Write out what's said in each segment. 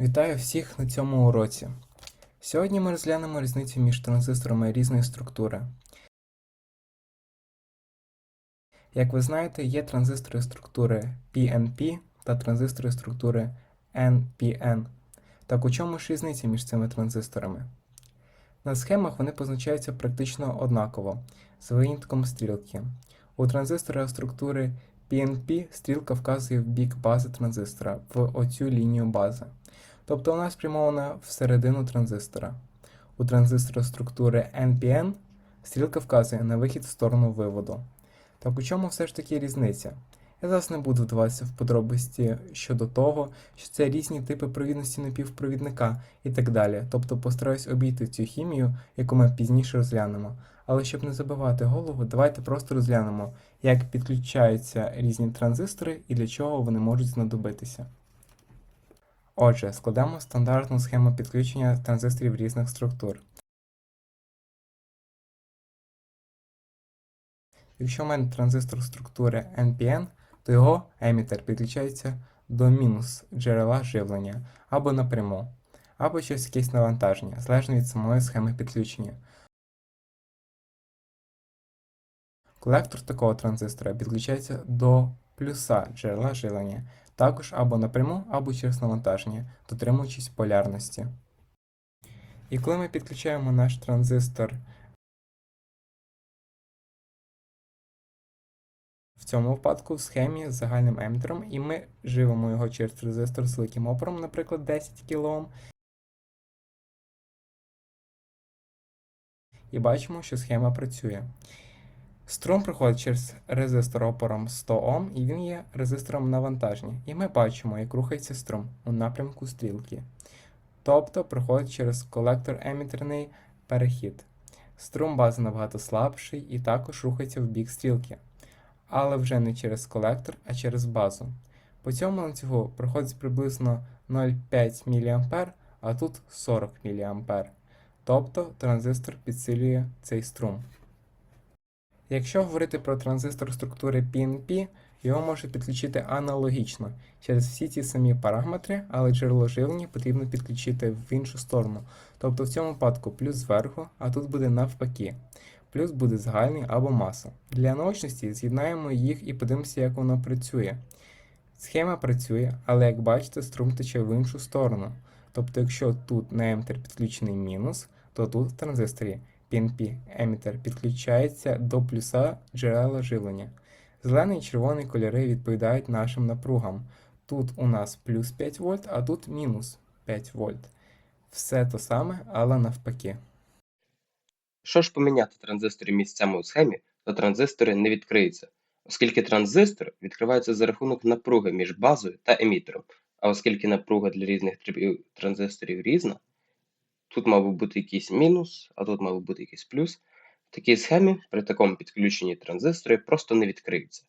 Вітаю всіх на цьому уроці. Сьогодні ми розглянемо різницю між транзисторами різної структури. Як ви знаєте, є транзистори структури PNP та транзистори структури NPN. Так у чому ж різниця між цими транзисторами? На схемах вони позначаються практично однаково, з винятком стрілки. У транзистора структури PNP стрілка вказує в бік бази транзистора, в оцю лінію бази. Тобто вона спрямована всередину транзистора. У транзистора структури NPN стрілка вказує на вихід в сторону виводу. Так у чому все ж таки різниця? Я зараз не буду вдаватися в подробиці щодо того, що це різні типи провідності напівпровідника і так далі. Тобто постараюсь обійти цю хімію, яку ми пізніше розглянемо. Але щоб не забивати голову, давайте просто розглянемо, як підключаються різні транзистори і для чого вони можуть знадобитися. Отже, складемо стандартну схему підключення транзисторів різних структур. Якщо в мене транзистор структури NPN, то його емітер підключається до мінус джерела живлення або напряму, або через якесь навантаження, залежно від самої схеми підключення. Колектор такого транзистора підключається до плюса джерела живлення, також або напряму, або через навантаження, дотримуючись полярності. І коли ми підключаємо наш транзистор в цьому випадку в схемі з загальним емітером, і ми живемо його через транзистор з великим опором, наприклад, 10 кОм, і бачимо, що схема працює. Струм проходить через резистор опором 100 Ом, і він є резистором навантаження. І ми бачимо, як рухається струм у напрямку стрілки. Тобто проходить через колектор емітерний перехід. Струм бази набагато слабший і також рухається в бік стрілки. Але вже не через колектор, а через базу. По цьому ланцюгу проходить приблизно 0,5 мА, а тут 40 мА. Тобто транзистор підсилює цей струм. Якщо говорити про транзистор структури PNP, його можуть підключити аналогічно через всі ті самі параметри, але джерело живлення потрібно підключити в іншу сторону. Тобто в цьому випадку плюс зверху, а тут буде навпаки. Плюс буде загальний або маса. Для наочності з'єднаємо їх і подивимося, як воно працює. Схема працює, але як бачите, струм тече в іншу сторону. Тобто, якщо тут на емітер підключений мінус, то тут в транзисторі PNP емітер підключається до плюса джерела живлення. Зелений і червоний кольори відповідають нашим напругам. Тут у нас плюс 5 вольт, а тут мінус 5 вольт. Все то саме, але навпаки. Якщо ж поміняти транзистори місцями у схемі, то транзистори не відкриються, оскільки транзистор відкривається за рахунок напруги між базою та емітером. А оскільки напруга для різних транзисторів різна, тут мав би бути якийсь мінус, а тут мав би бути якийсь плюс. В такій схемі при такому підключенні транзистори просто не відкриються.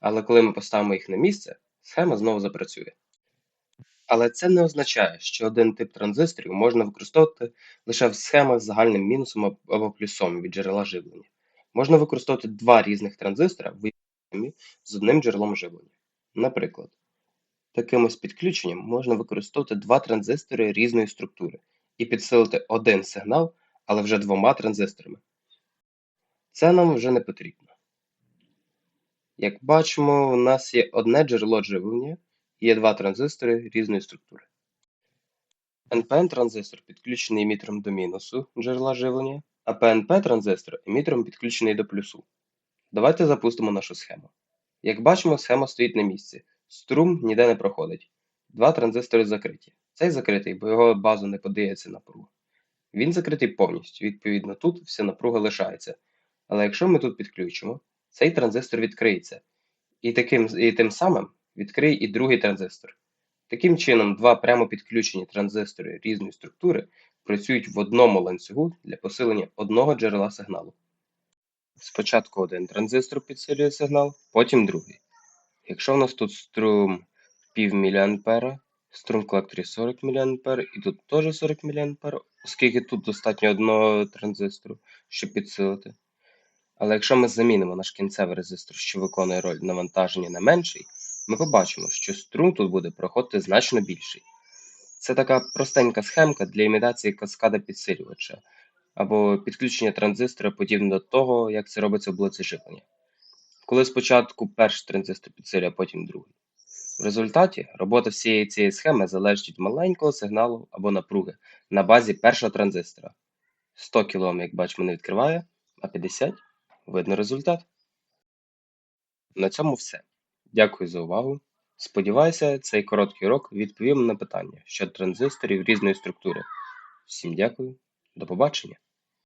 Але коли ми поставимо їх на місце, схема знову запрацює. Але це не означає, що один тип транзисторів можна використовувати лише в схемах з загальним мінусом або плюсом від джерела живлення. Можна використовувати два різних транзистора в схемі з одним джерелом живлення. Наприклад, таким ось підключенням можна використовувати два транзистори різної структури і підсилити один сигнал, але вже двома транзисторами. Це нам вже не потрібно. Як бачимо, у нас є одне джерело живлення і є два транзистори різної структури. NPN-транзистор підключений емітером до мінусу джерела живлення, а PNP-транзистор емітером підключений до плюсу. Давайте запустимо нашу схему. Як бачимо, схема стоїть на місці. Струм ніде не проходить. Два транзистори закриті. Цей закритий, бо його базу не подається напруга. Він закритий повністю, відповідно, тут вся напруга лишається. Але якщо ми тут підключимо, цей транзистор відкриється. І, таким, і тим самим відкриє і другий транзистор. Таким чином, два прямо підключені транзистори різної структури працюють в одному ланцюгу для посилення одного джерела сигналу. Спочатку один транзистор підсилює сигнал, потім другий. Якщо в нас тут струм пів мА, струм колекторі 40 мА і тут теж 40 мА, оскільки тут достатньо одного транзистору, щоб підсилити. Але якщо ми замінимо наш кінцевий резистор, що виконує роль навантаження на менший, ми побачимо, що струм тут буде проходити значно більший. Це така простенька схемка для імітації каскада підсилювача або підключення транзистора подібно до того, як це робиться в блоці живлення. Коли спочатку перший транзистор підсилює, а потім другий. В результаті робота всієї цієї схеми залежить від маленького сигналу або напруги на базі першого транзистора. 100 кОм, як бачимо, не відкриває, а 50 видно результат. На цьому все. Дякую за увагу. Сподіваюся, цей короткий урок відповів на питання щодо транзисторів різної структури. Всім дякую, до побачення!